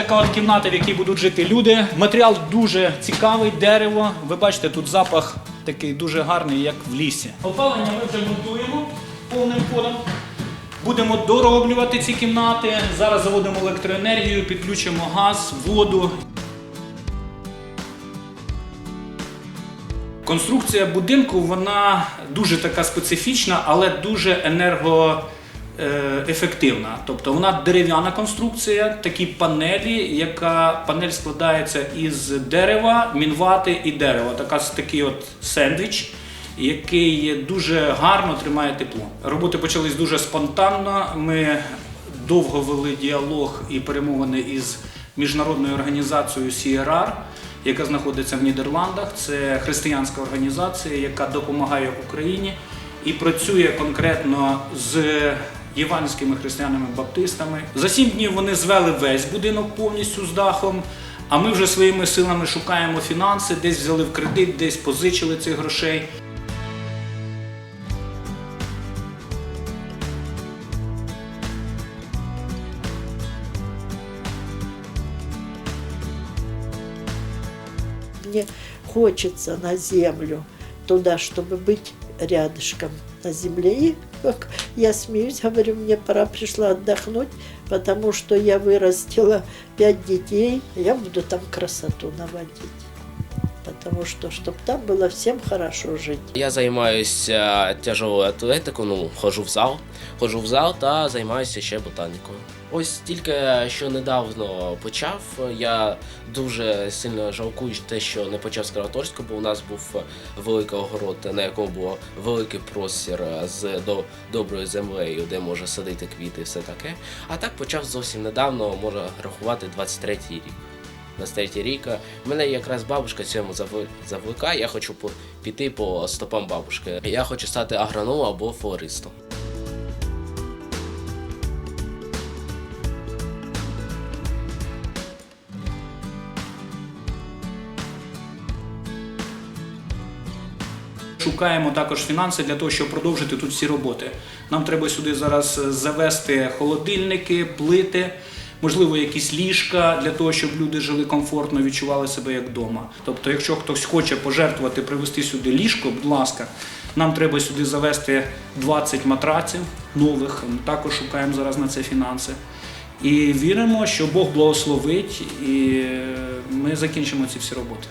Така от кімната, в якій будуть жити люди. Матеріал дуже цікавий, дерево. Ви бачите, тут запах такий дуже гарний, як в лісі. Опалення ми вже монтуємо повним ходом. Будемо дороблювати ці кімнати. Зараз заводимо електроенергію, підключимо газ, воду. Конструкція будинку вона дуже така специфічна, але дуже енергоефективна. Тобто вона дерев'яна конструкція, такі панелі, яка панель складається із дерева, мінвати і дерева. Така такий от сендвіч. Який дуже гарно тримає тепло. Роботи почались дуже спонтанно. Ми довго вели діалог і перемовини із міжнародною організацією CRR, яка знаходиться в Нідерландах. Це християнська організація, яка допомагає Україні і працює конкретно з євангельськими християнами-баптистами. За сім днів вони звели весь будинок повністю з дахом. А ми вже своїми силами шукаємо фінанси, десь взяли в кредит, десь позичили цих грошей. Мне хочется на землю, туда, чтобы быть рядышком на земле. И как я смеюсь, говорю, мне пора пришла отдохнуть, потому что я вырастила пять детей, я буду там красоту наводить. Потому что, чтобы там было всем хорошо жить. Я займаюся тяжелою атлетикою, ну, ходжу в зал, ходжу в зал та займаюся ще ботанікою. Ось тільки що недавно почав. Я дуже сильно жалкую те, що не почав з Краматорську, бо у нас був великий огород, на якому було великий простір з до, доброю землею, де можна садити квіти і все таке. А так почав зовсім недавно, можна рахувати 23-й рік. 23 рік. Мене якраз бабушка цьому завликає. Я хочу піти по стопам бабушки. Я хочу стати агрономом або флористом. Шукаємо також фінанси для того, щоб продовжити тут всі роботи. Нам треба сюди зараз завести холодильники, плити, можливо, якісь ліжка для того, щоб люди жили комфортно, відчували себе як вдома. Тобто, якщо хтось хоче пожертвувати, привезти сюди ліжко, будь ласка, нам треба сюди завести 20 матраців нових. Ми також шукаємо зараз на це фінанси. І віримо, що Бог благословить, і ми закінчимо ці всі роботи.